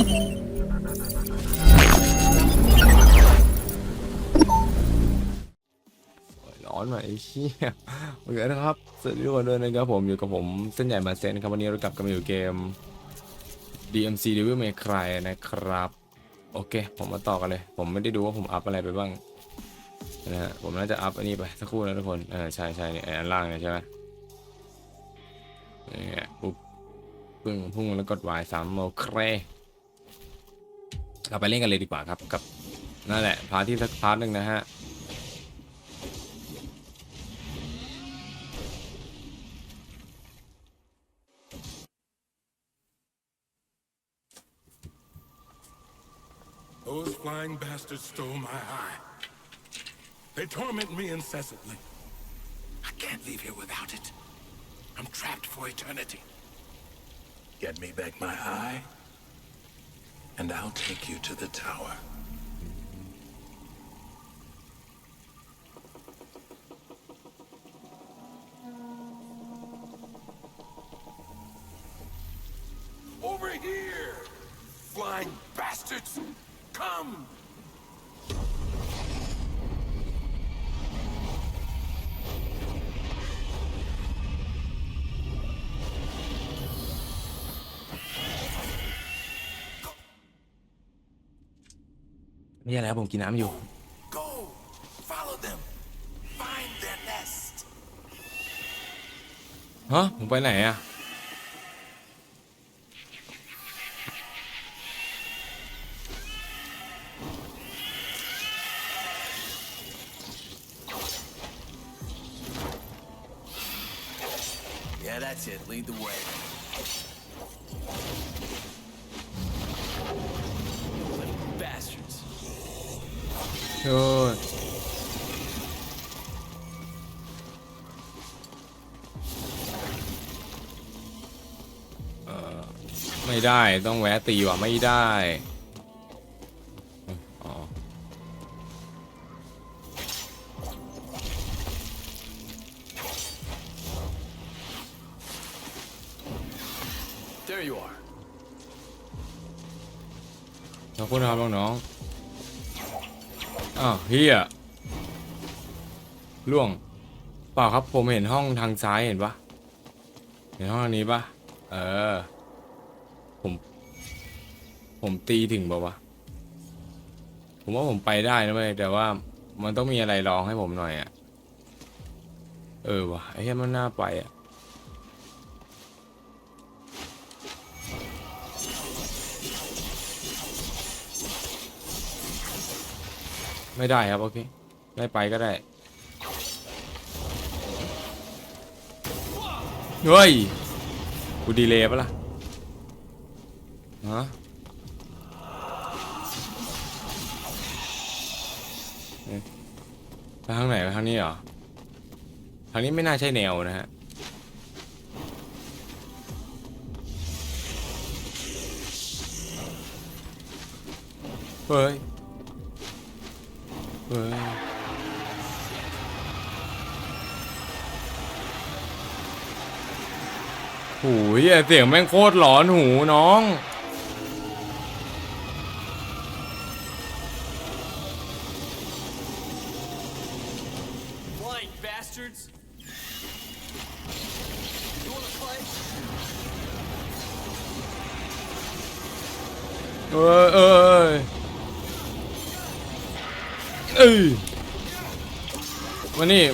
ร้อนว่ะไอ้เชี่ยโอเคนะครับสวัสดีทุกคนด้วยนะครับผมอยู่กับผมเส้นใหญ่มาเซนครับวันนี้เรากลับกันมาอยู่เกม DMC Devil May Cry นะครับ โอเค ผมมาต่อกันเลย ผมไม่ได้ดูว่าผมอัพอะไรไปบ้างนะฮะผมน่าจะอัพอันนี้ไปสักครู่นะทุกคนเออใช่ใช่เนี่ยอันล่างเนี่ยใช่ไหมนี่ปุ๊บปึ้งพุ่งแล้วกด Y สามโอเค เราไปเล่นกันเลยดีกว่าครับกับนั่นแหละพาร์ทที่สักพาร์ทหนึ่งนะฮะ Those flying bastards stole my eye. They torment me incessantly. I can't leave here without it. I'm trapped for eternity. Get me back my eye, and I'll take you to the tower. Over here! Flying bastards! Come! ไม่ใช่แล้วผมกินน้ำอยู่ Go! Follow them! Find their nest! ฮะผมไปไหนอะ Yeah, that's it. Lead the way. โอ้ยเอ่อไม่ได้ต้องแวะตีว่ะไม่ได้อ๋อ There you are. ขอบคุณครับน้องๆ อ้าวเฮียล่วง เปล่าครับผมเห็นห้องทางซ้ายเห็นปะเห็นห้องอันนี้ปะเออ ผม ผมตีถึงปะวะ ผมว่าผมไปได้นะเว้ยแต่ว่ามันต้องมีอะไรรองให้ผมหน่อยอะเออวะไอ้เหี้ยมันน่าไปอะ ไม่ได้ครับโอเคไม่ไปก็ได้เฮ้ยกูดีเลยปะล่ะฮะเอ๊ะไปทางไหนไปทางนี้เหรอทางนี้ไม่น่าใช่แนวนะฮะเฮ้ย เฮ้ยหูยเสียงแม่งโคตรหลอนหูน้อง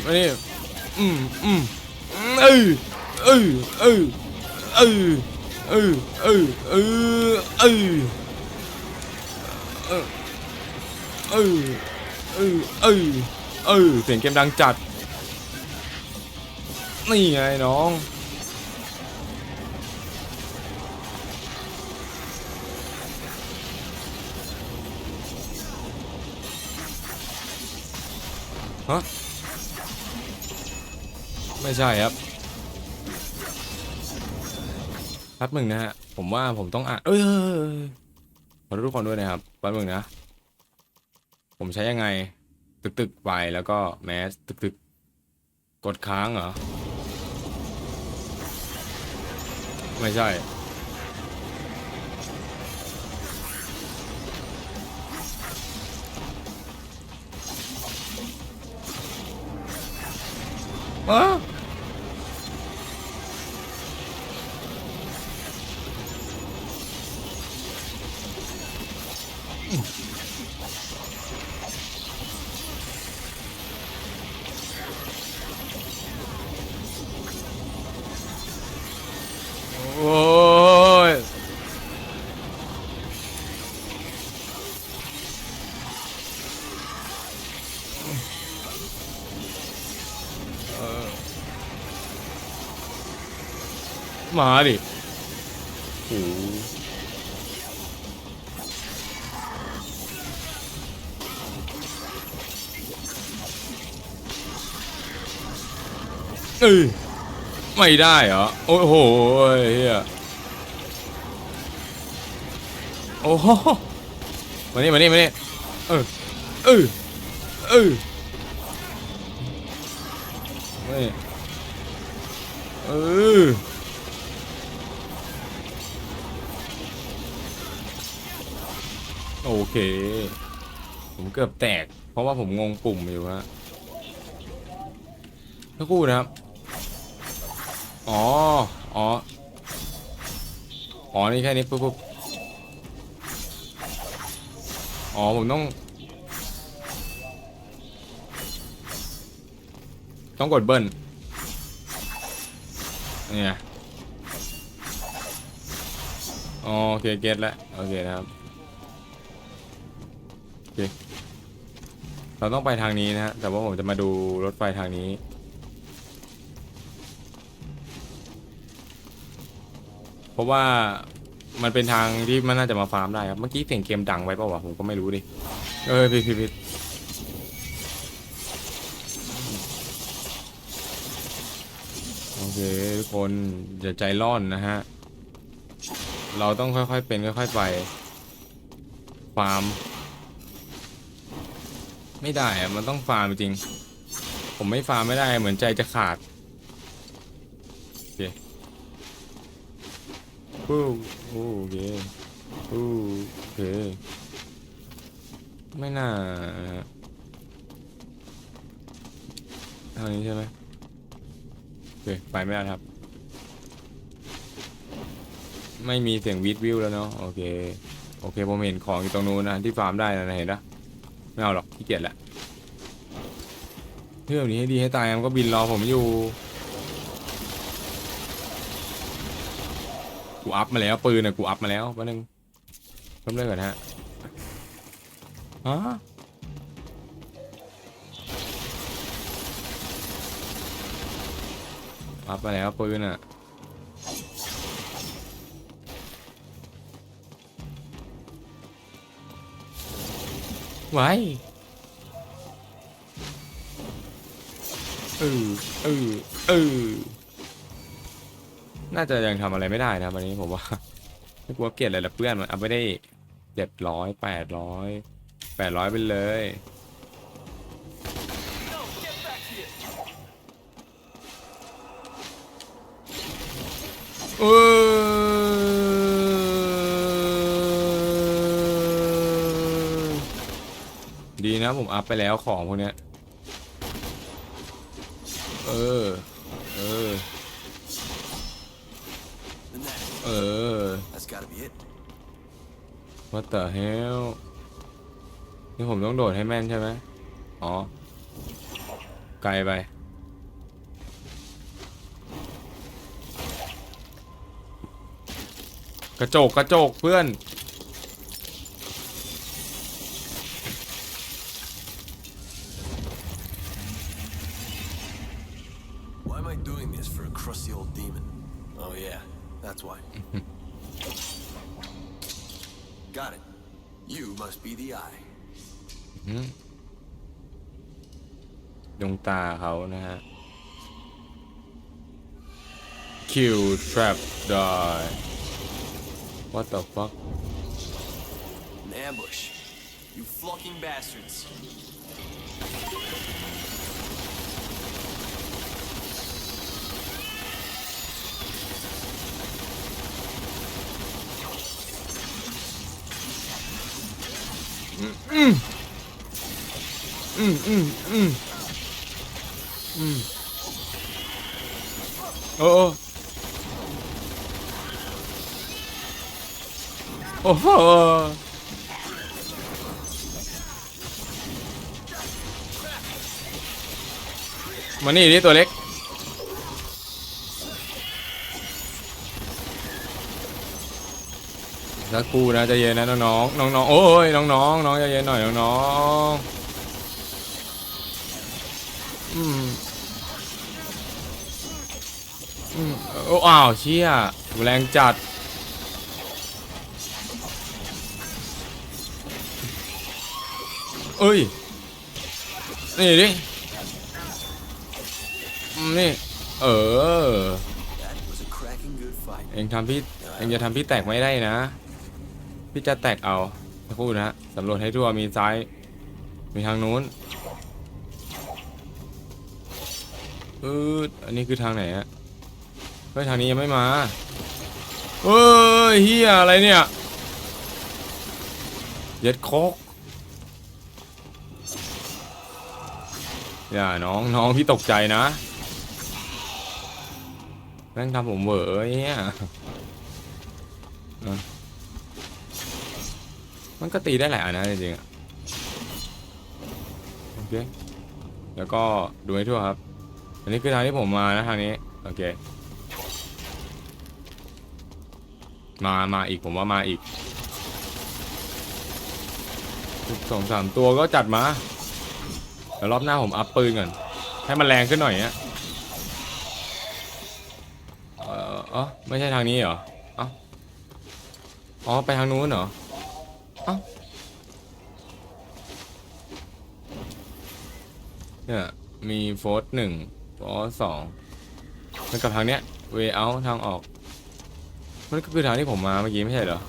มานี่มานี่อืมอืมเอ้ยเอ้ยเอ้ยเอ้ยเอ้ยเอ้ยเอ้ยเอ้ยเอ้ยเอ้ยเอ้ยเออเสียงเกมดังจัด นี่ไงน้องฮะ ไม่ใช่ครับแป๊บหนึ่งนะฮะ ผมว่าผมต้องอ่านเอ้ยขอทุกคนด้วยนะครับแป๊บหนึ่งนะ ผมใช้ยังไง ตึกตึกไปแล้วก็แมสตึกตึกกดค้างเหรอ ไม่ใช่อะ มาดิโอ้เอ้ยไม่ได้เหรอ โอ้โหเฮียโอ้โหมานี่มานี่มานี่เออเออเออเออ โอเค ผมเกือบแตก เพราะว่าผมงงปุ่มอยู่ฮะสักครู่นะครับ อ๋อ อ๋อ อ๋อ นี่แค่นี้ปุ๊บปุ๊บอ๋อ ผมต้อง ต้องกดเบิ้ลเนี่ยโอเค เก็ตแล้ว โอเคนะครับ เค เราต้องไปทางนี้นะฮะ แต่ว่าผมจะมาดูรถไฟทางนี้ เพราะว่ามันเป็นทางที่มันน่าจะมาฟาร์มได้ครับ เมื่อกี้เสียงเกมดังไว้เปล่าวะผมก็ไม่รู้ดิ เออผิดผิดผิดโอเคทุกคนอย่าใจร้อนนะฮะ เราต้องค่อยๆเป็นค่อยๆไปฟาร์ม ไม่ได้อะมันต้องฟาร์มจริง ผมไม่ฟาร์มไม่ได้เหมือนใจจะขาดโอเคปู้โอเคปู้โอเคไม่น่าทางนี้ใช่ไหมโอเคไปไม่ได้ครับ ไม่มีเสียงวิดวิวแล้วเนาะโอเค โอเคผมเห็นของอยู่ตรงนู้นนะที่ฟาร์มได้นะเห็นปะ ไม่เอาหรอกขี้เกียจละเรื่องนี้ให้ดีให้ตายมันก็บินรอผมอยู่กูอัพมาแล้วปืนน่ะกูอัพมาแล้วแป๊บนึงเพิ่มเรื่องก่อนฮะฮะอัพมาแล้วปืนอะ ไว้เออเออเออน่าจะยังทำอะไรไม่ได้นะวันนี้ผมว่าไม่กลัวเกลียดอะไรละเพื่อนมันเอาไม่ได้เจ็ดร้อยแปดร้อยแปดร้อยไปเลย No, get back here. เออดี นะผมอัพไปแล้วของพวกเนี้ย เออ เออ เออ What the hell นี่ผมต้องโดดให้แม่นใช่ไหมอ๋อ ไกลไป กระจก กระจกเพื่อน ดวงตาเขานะฮะ Kill trap die What the fuck An ambush. You flunking bastards. โอ้โอ้โหมานี่ดิตัวเล็กสักครู่นะใจะเย็นนะน้องๆน้องๆโอ้ยน้องๆน้องใจเย็นหน่อยน้องๆ อืมอืมโอ้อ้าวเชี่ยแรงจัด เอ้ย นี่ดินี่ เออ เองทำพี่ เองจะทำพี่แตกไม่ได้นะ พี่จะแตกเอาสักครู่นะฮะสำรวจให้ทั่วมีซ้าย มีทางนู้น อืดอันนี้คือทางไหนฮะเฮ้ยทางนี้ยังไม่มาเฮ้ยเฮียอะไรเนี่ยเย็ดโคกอย่าน้องน้องพี่ตกใจนะแม่งทำผมเหวอเนี่ยมันก็ตีได้หลายอันนะจริงๆอะโอเคแล้วก็ดูให้ทั่วครับ อันนี้คือทางที่ผมมานะทางนี้ โอเค มา มาอีกผมว่ามาอีกสองสามตัวก็จัดมาเดี๋ยวรอบหน้าผมอัพปืนก่อน ให้มันแรงขึ้นหน่อยเนี้ยเอออ๋อไม่ใช่ทางนี้เหรอเอาอ๋อไปทางนู้นเหรอเนี่ยมีโฟร์สหนึ่ง โฟร์สองมันกับทางเนี้ยเวเอาทางออก มันก็คือทางที่ผมมาเมื่อกี้ไม่ใช่เหรอ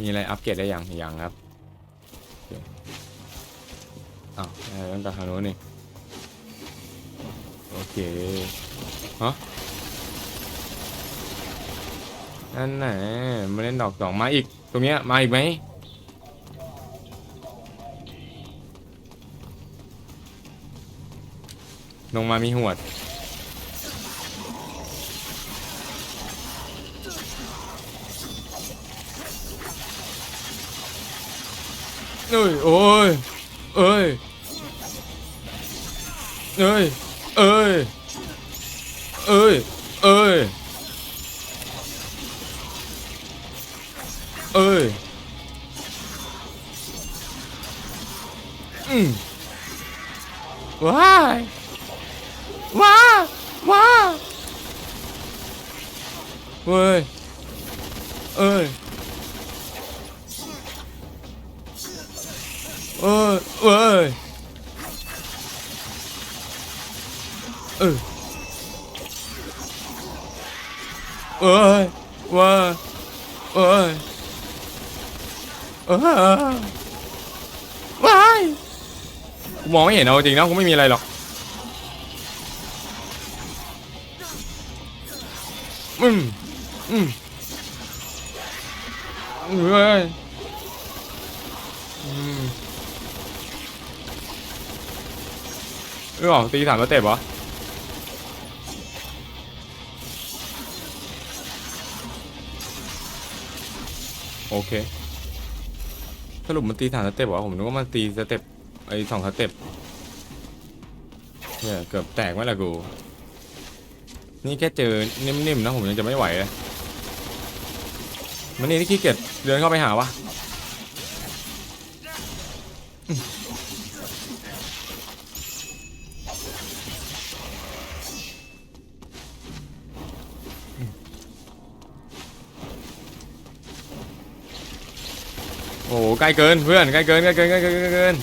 มีอะไรอัปเกรดได้อยังยังครับอ้าวได้ตั้งแต่ทางโน้นนี่ โอเค ฮะ นั่นแหละมาเล่นดอกสองมาอีก ตรงเนี้ยมาอีกไหมลงมามีหวด เอ้ย โอ้ย เอ้ย เอ้ย เอ้ย เอ้ย เอ้ย เอ้ยอืมว้ายว้าว้าเว้ย เอ้ย เอ้ยเว้ยเออเอ้ยว้าเอ้ย เออ ว้ายกูมองไม่เห็นเอาจริงนะกูไม่มีอะไรหรอก อืม อืมเฮ้ยอืมเออตีสามสเต็ปเหรอโอเค รุปมันตีสามสเต็ปวะผมนึกว่ามันตีสเต็ปไอ้สองสเต็ปเนี่ยเกือบแตกไหมล่ะกู นี่แค่เจอนิ่มๆนะผมยังจะไม่ไหวเลยมันนี่ที่ขี้เกียจเดินเข้าไปหาวะ โอ้โหใกล้เกินเพื่อนใกล้เกินใกล้เกินใกล้เกินใกล้เกิน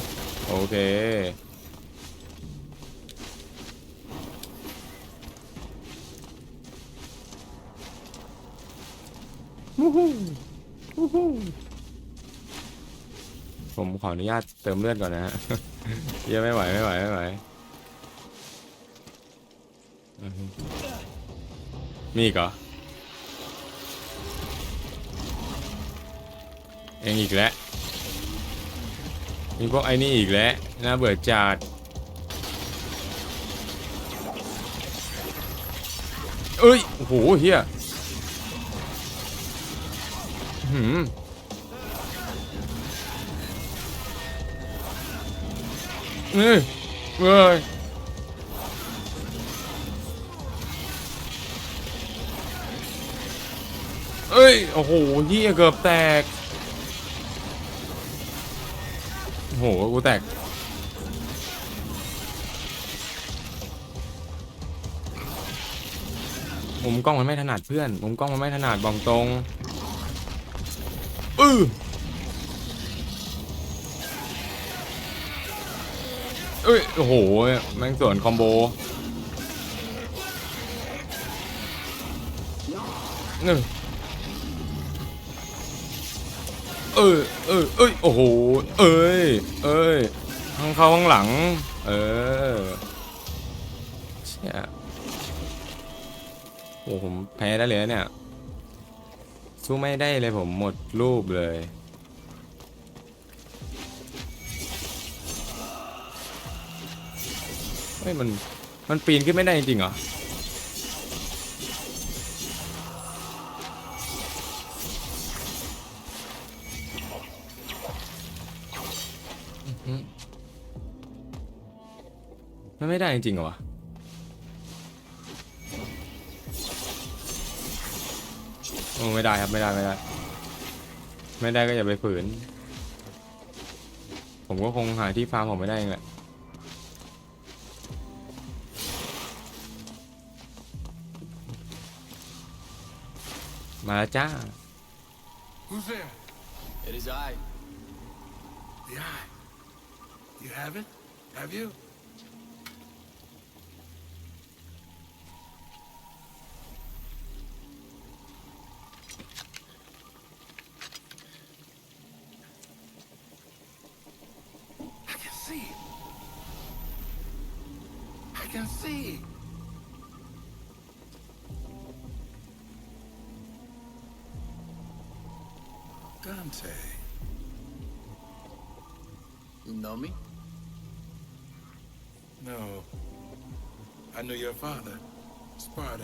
โอเคฮูฮูฮูฮูผมขออนุญาตเติมเลือดก่อนนะฮะเยังไม่ไหวไม่ไหวไม่ไหวมีอีกเหรอ เองอีกแล้วมีพวกไอ้นี่อีกแล้วน่าเบื่อจัดเอ้ยโอ้โหเฮียหืมเอ้ยเอ้ยเอ้ย โอ้โหเฮียเกือบแตก โอ้โหกูแตกมุมกล้องมันไม่ถนัดเพื่อน มุมกล้องมันไม่ถนัดบอกตรงอือเอ้ยโอ้โห แม่งสวนคอมโบ หนึ่ง เออเออเอ้ยโอ้โหเอ้ยเอ้ยข้างเข้าข้างหลัง เออเชี่ยโอ้ผมแพ้ได้เลยเนี่ยสู้ไม่ได้เลยผมหมดรูปเลยเฮ้ยมันมันปีนขึ้นไม่ได้จริงเหรอ มันไม่ได้จริงๆเหรอวะโอ้ไม่ได้ครับไม่ได้ไม่ได้ ไม่ได้ก็อย่าไปฝืน ผมก็คงหาที่ฟาร์มผมไม่ได้เองแหละมาแล้วจ้า Who's there? It is I. The eye. You have it? Have you? Can see. Dante. You know me? No. I knew your father, Sparta.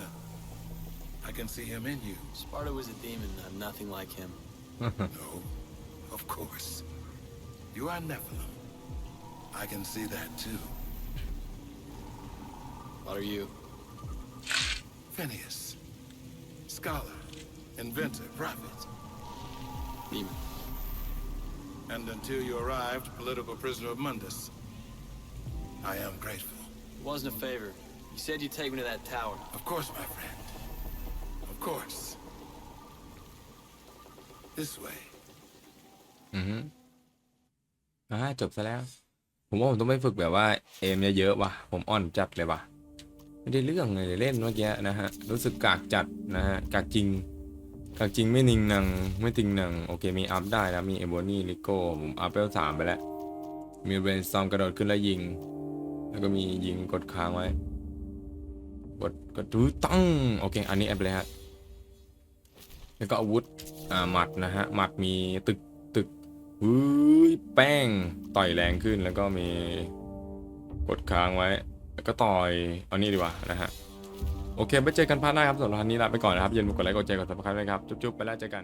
I can see him in you. Sparta was a demon. I'm nothing like him. No, of course. You are Nephilim. I can see that too. What are you? Phineas. Scholar, inventor, prophet. Demon. And until you arrived, political prisoner of Mundus. I am grateful. It wasn't a favor. You said you'd take me to that tower. Of course, my friend. Of course. This way. อือฮึอ่าจบซะแล้ว ผมว่าผมต้องไปฝึกแบบว่าเอมเยอะๆว่ะ ผมอ่อนจัดเลยว่ะ ไม่ได้เรื่องเลยเล่นเมื่อกี้นะฮะ รู้สึกกากจัดนะฮะ กากจริง กากจริงไม่นิ่งหนัง ไม่ติงหนัง โอเคมีอัพได้แล้วมีเอโบนี่ลิโก้ผมอัพเวลสามไปแล้ว มีเรนซอมกระโดดขึ้นแล้วยิง แล้วก็มียิงกดค้างไว้ กดกดดูตั้ง โอเค อันนี้แอปเลยฮะ แล้วก็อาวุธ อ่าหมัดนะฮะ หมัดมีตึกตึกอุ้ยแป้ง ต่อยแรงขึ้นแล้วก็มี กดค้างไว้ แล้วก็ต่อยเอานี่ดีกว่านะฮะ โอเค ไปเจอกันพาร์ทหน้าครับสำหรับวันนี้ลาไปก่อนนะครับอย่าลืมกดไลค์กดแชร์กดซับสไครต์ด้วยครับ จุ๊บๆ ไปแล้วเจอกัน